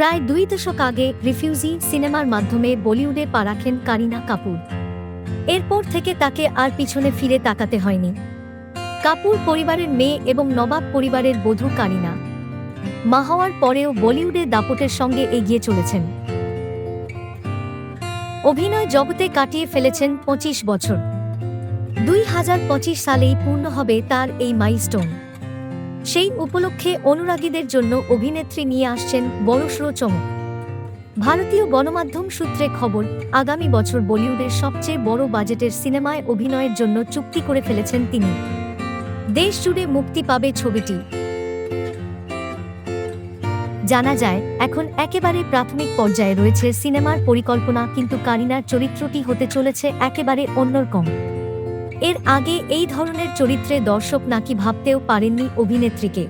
প্রায় দুই দশক আগে রিফিউজি সিনেমার মাধ্যমে বলিউডে পা রাখেন কারিনা কাপুর। এরপর থেকে তাকে আর পিছনে ফিরে তাকাতে হয়নি। কাপুর পরিবারের মেয়ে এবং নবাব পরিবারের বধূ কারিনা। মা হওয়ার পরেও বলিউডে দাপটের সঙ্গে এগিয়ে চলেছেন। অভিনয় জগতে কাটিয়ে ফেলেছেন পঁচিশ বছর। দুই হাজার পঁচিশ সালেই পূর্ণ হবে তার এই মাইলস্টোন। সেই উপলক্ষে অনুরাগীদের জন্য অভিনেত্রী নিয়ে আসছেন বড়সড় চমক। ভারতীয় গণমাধ্যম সূত্রে খবর, আগামী বছর বলিউডের সবচেয়ে বড় বাজেটের সিনেমায় অভিনয়ের জন্য চুক্তি করে ফেলেছেন তিনি। দেশ জুড়ে মুক্তি পাবে ছবিটি। জানা যায়, এখন একেবারে প্রাথমিক পর্যায়ে রয়েছে সিনেমার পরিকল্পনা, কিন্তু কারিনার চরিত্রটি হতে চলেছে একেবারে অন্যরকম। এর আগে এই ধরনের চরিত্রে দর্শক নাকি ভাবতেও পারেননি অভিনেত্রীকে।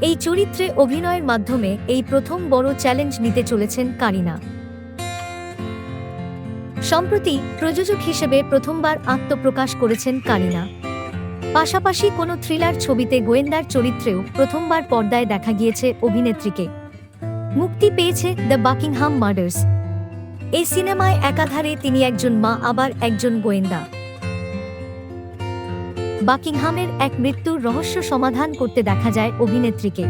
এই চরিত্রে অভিনয়ের মাধ্যমে এই প্রথম বড় চ্যালেঞ্জ নিতে চলেছেন কারিনা। সম্প্রতি প্রযোজক হিসেবে প্রথমবার আত্মপ্রকাশ করেছেন কারিনা। পাশাপাশি কোনো থ্রিলার ছবিতে গোয়েন্দার চরিত্রেও প্রথমবার পর্দায় দেখা গিয়েছে অভিনেত্রীকে। মুক্তি পেয়েছে দ্য বাকিংহাম মার্ডার্স। এই সিনেমায় একাধারে তিনি একজন মা, আবার একজন গোয়েন্দা। বাকিংহামের এক মৃত্যুর রহস্য সমাধান করতে দেখা যায় অভিনেত্রীকে।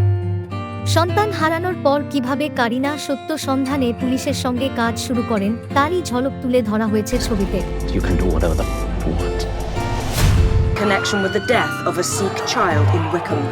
সন্তান হারানোর পর কীভাবে কারিনা সত্য সন্ধানে পুলিশের সঙ্গে কাজ শুরু করেন তারই ঝলক তুলে ধরা হয়েছে ছবিতে। Connection with the death of a Sikh child in Wickham.